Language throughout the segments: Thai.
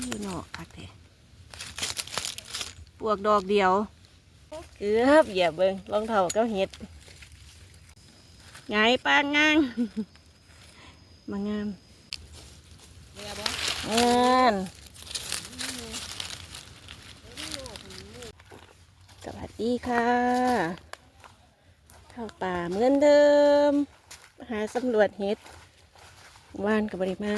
อยู่นอกคักแท้ปวกดอกเดียวเกือบเหยียบเบิงรองเท้าก็เห็ดไงปางงางมางามเรียบ่งานสวัสดีค่ะเข้าป่าเหมือนเดิม หาสำรวจเห็ดว่านกับบริมา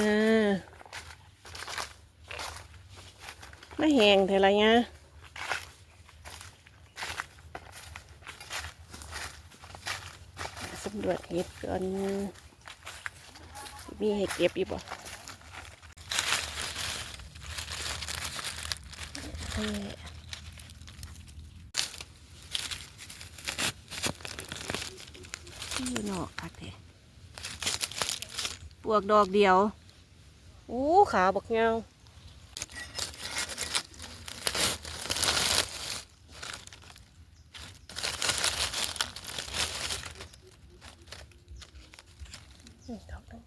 ไม่แหงเท่าไรเนี่ยหาสำรวจเห็ดก่อนมีให้เก็บอีกบ่เอออยู่นอกคักแท้ปวกดอกเดียว อู้ขาวบักเงา นี่ดอกนึง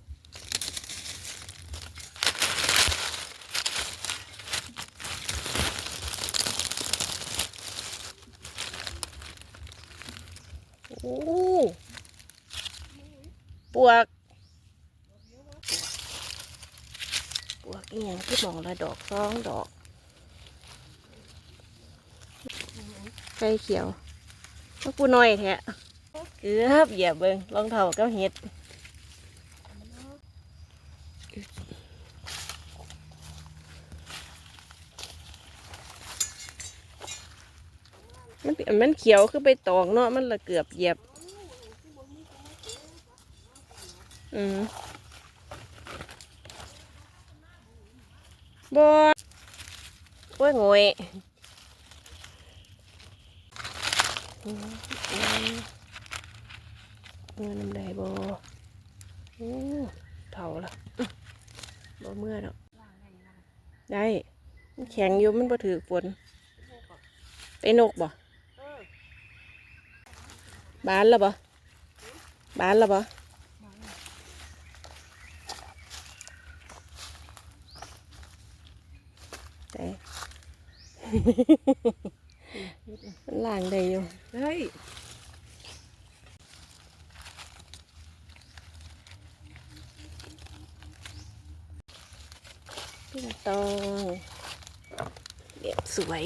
อู้ปวก ปวกอียงที่มองละดอกสองดอกไก่เขียวก็ปูน้อยแท้เกือบเหยียบเบิงรองเท้าก็เห็ด มันเป็นมันเขียวคือไปตองเนาะมันละเกือบเหยียบ อืมบอโอ้ยโงยเมื่อน้ำใดบอโอ้เผาละบอเมื่อดอกได้ แข็งอยู่มันบ่ถือฝนไปนกบ่ บานแล้วบ่บานแล้วบ่แต่ มันล่างได้อยู่ เฮ้ย พี่ตองเรียบสวย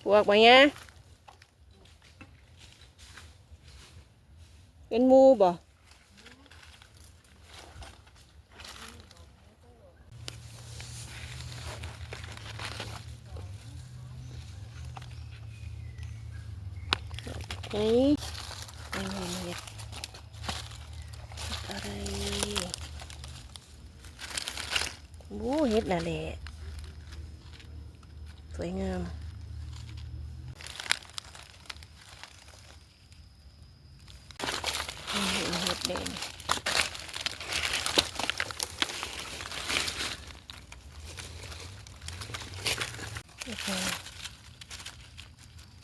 ปวกไปเนี่ยเป็นหมูบ่ไหนไม่เห็นเห็ ดอะไรโอ้เห็ดน่ะแหละสวยงาม 17. Okay.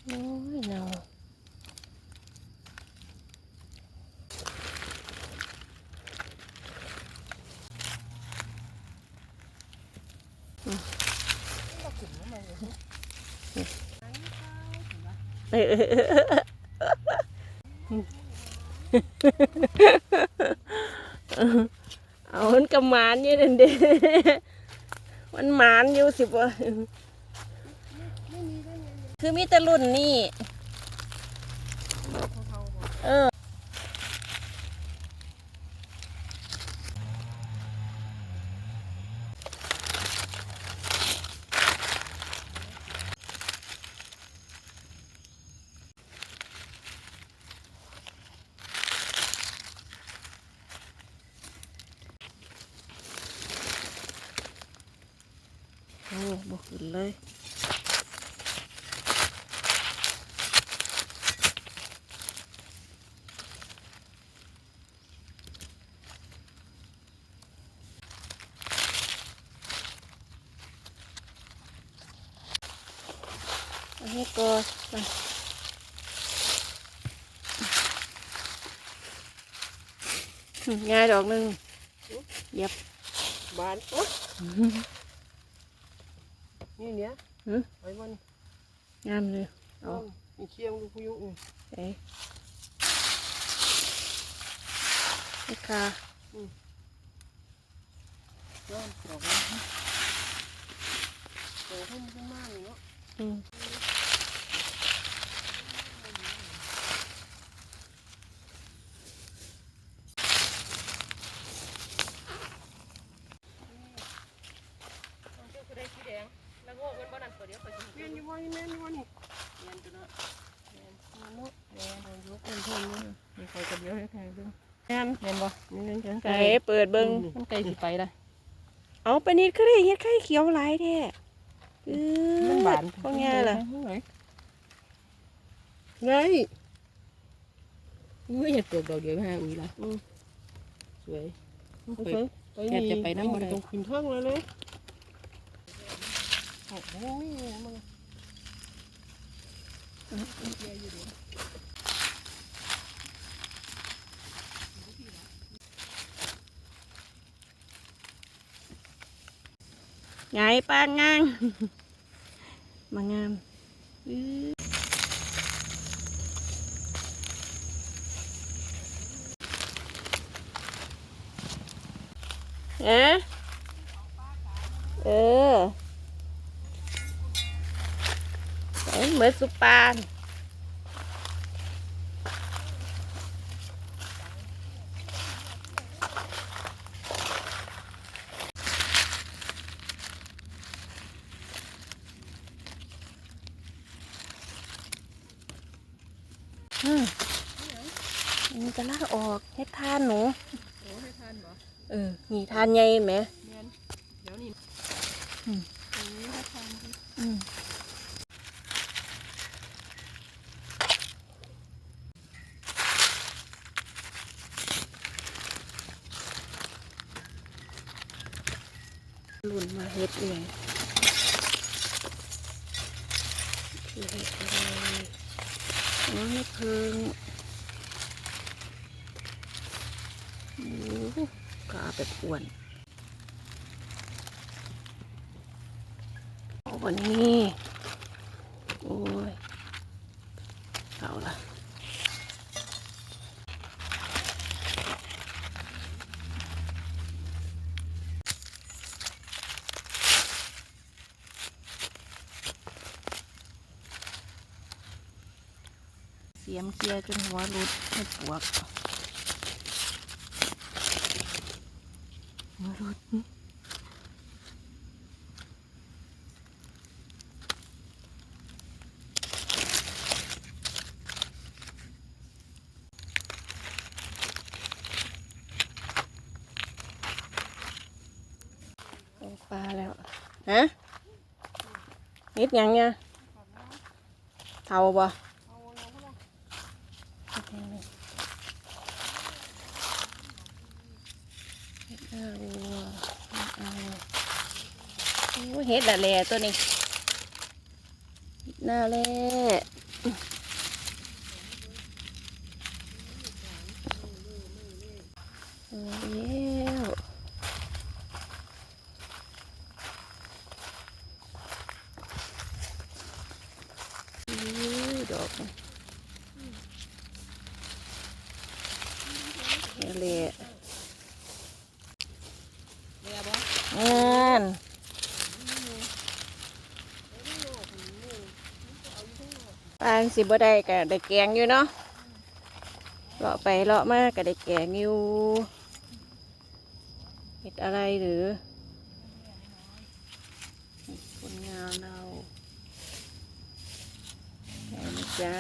No, I know. เอามันกำมานอยู่เด่นเด้มันหมานอยู่สิบวะคือมีแต่รุ่นนี่เออ นเลยเฮ็ดก่อนมาอืมง่ายดอกหนึ่งเหย็บบานโอ๊ย นี่เนี้ยหืมไปวันงามเลยเอามีเคียงลูกพยุนี่เอ้นี่ค่ะย้อนดอกนี้ดอกให้มันขึ้นมากเลยเนาะอืมเวียนอยู่ว่นี่แม่นอยู่ว่านี่เนาะมันเนาะเวียนโดนยกเป็นเพิ่มเลยมีใครจะเดียวให้ใครเบิ่งงามเวียนบ่มีเงินจังไก่เปิดเบิ้งมันไก่สิไปละเอาไปนิดคือได้เฮ็ดไข่เขียวหลายแท้เออมันบานพวกแง่ล่ะไงอุ้ยเห็ดเปลือกดอกเดียวห้าอุ้ยละสวยโอเคแกจะไปน้ำมันตรงขึ้นท้องเลยเลยโอ้โหมัน ไงปางงางมางามอื้อเอ๊ะเออ เอ้ยเหมือนสุปานอืมมันจะลากออกเฮ็ดทานหนูโอ้ให้ทานบ่เออมีทานใหญ่ไหมเมียนเดี๋ยวนี่อืมโอ้ให้ทานดิอืมหลุนมา เฮ็ดเลยคือเฮ็ดอะไรน้องไม่เพิงโอ้กาแบบอ้วนวันนี้ โอ้ยเอาละ ยมเกียร์จนหัวหลุดไม่ปวกหัวหลุดลงปลาแล้ว ฮะนิดยังเนี่ยเท่าบ่ เอาแล้วก็ละ เฮ็ดหน้าวัวเอาโอ้ย เฮ็ดละแลตัวนี้เฮ็ดหน้าแลเอาแล้วอุ้ยดอกมันนี่แหละเมียบ่ งาน ปางสิบ่ได้ก็ได้แกงอยู่เนาะเลาะไปเลาะมาก็ได้แกงอยู่เห็ดอะไรหรือคนงานเราได้จ้า